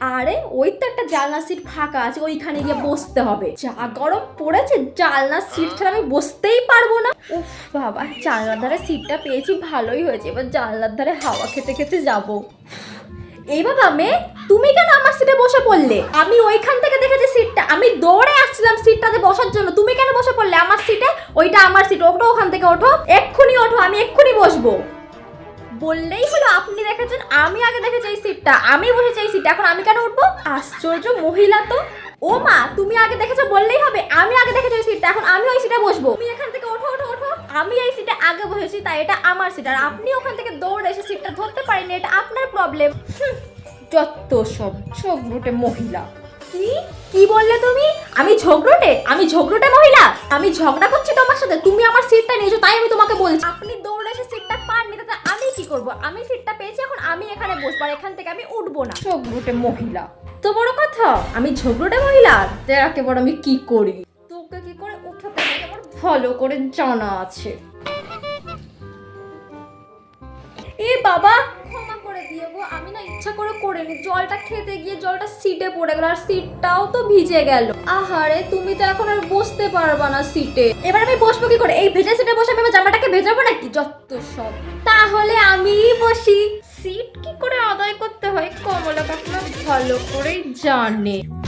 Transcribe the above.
আরে ওই তো একটা জানলা সিট ফাঁকা আছে, ওইখানে গিয়ে বসতে হবে। যা গরম পড়েছে জানলা সিট ছাড়া আমি বসতেই পারব না। উফ বাবা, জানলার ধারে সিটটা পেয়েছি, ভালোই হয়েছে। এবার জানলার ধারে হাওয়া খেতে খেতে যাব। এই বাবা মেয়ে, তুমি কেন আমার সিটে বসে পড়লে? আমি ওইখান থেকে দেখেছি সিটটা আমি দৌড়ে আসছিলাম সিটটাতে বসার জন্য। তুমি কেন বসে পড়লে আমার সিটে ওইটা আমার সিট ওঠো ওখান থেকে, ওঠো। এক্ষুনি ওঠো, আমি এক্ষুনি বসবো। বললেই হলো, আপনি দেখেছেন, আমি আগে দেখেছি এই সিটটা, আমি বসেছি এই সিটটা এখন আমি কেন উঠবো? আশ্চর্য মহিলা তো। ও মা, তুমি আগে দেখেছ, বললেই হবে, আমি আগে দেখেছি ওই সিটটা, এখন আমি ওই সিটে বসবো। তুমি এখান থেকে ওঠো ওঠো ওঠো, আমি এই সিটে আগে বসেছি, তাই এটা আমার সিট, আর আপনি ওখান থেকে দৌড়ে এসে সিটটা ধরতে পারেননি, এটা আপনার প্রবলেম যত সব ঝগড়টে মহিলা। কি? কি বললে তুমি? আমি ঝগড়টে? আমি ঝগড়টে মহিলা? আমি ঝগড়া করছি তোমার সাথে? তুমি আমার সিটটা নিয়েছো, তাই আমি তোমাকে বলছি। আপনি দৌড়ে করব? আমি সিটটা পেয়েছি এখন আমি এখানে বসবো আর এখান থেকে আমি উঠবো না। ঝগড়টে মহিলা। তো বড় কথা আমি ঝগড়টে মহিলা? দেখ এবার আমি কি করি? তোকে কি করে উঠাতে আমার ভালো করে জানা আছে। এ বাবা ক্ষমা করে দিও গো আমি না ইচ্ছা করে করিনি। জলটা খেতে গিয়ে জলটা সিটে পড়ে গেল আর সিটটাও তো ভিজে গেল। আহারে তুমি তো এখন আর বসতে পারবা না সিটে এবার আমি বসবো কি করে? এই ভেজা সিটে বসে আমি আমার জামাটাকে ভেজাবো নাকি যত সব। তাহলে আমি বসি। সিট কি করে আদায় করতে হয়? কমলা কাকিমা ভালো করেই জানে।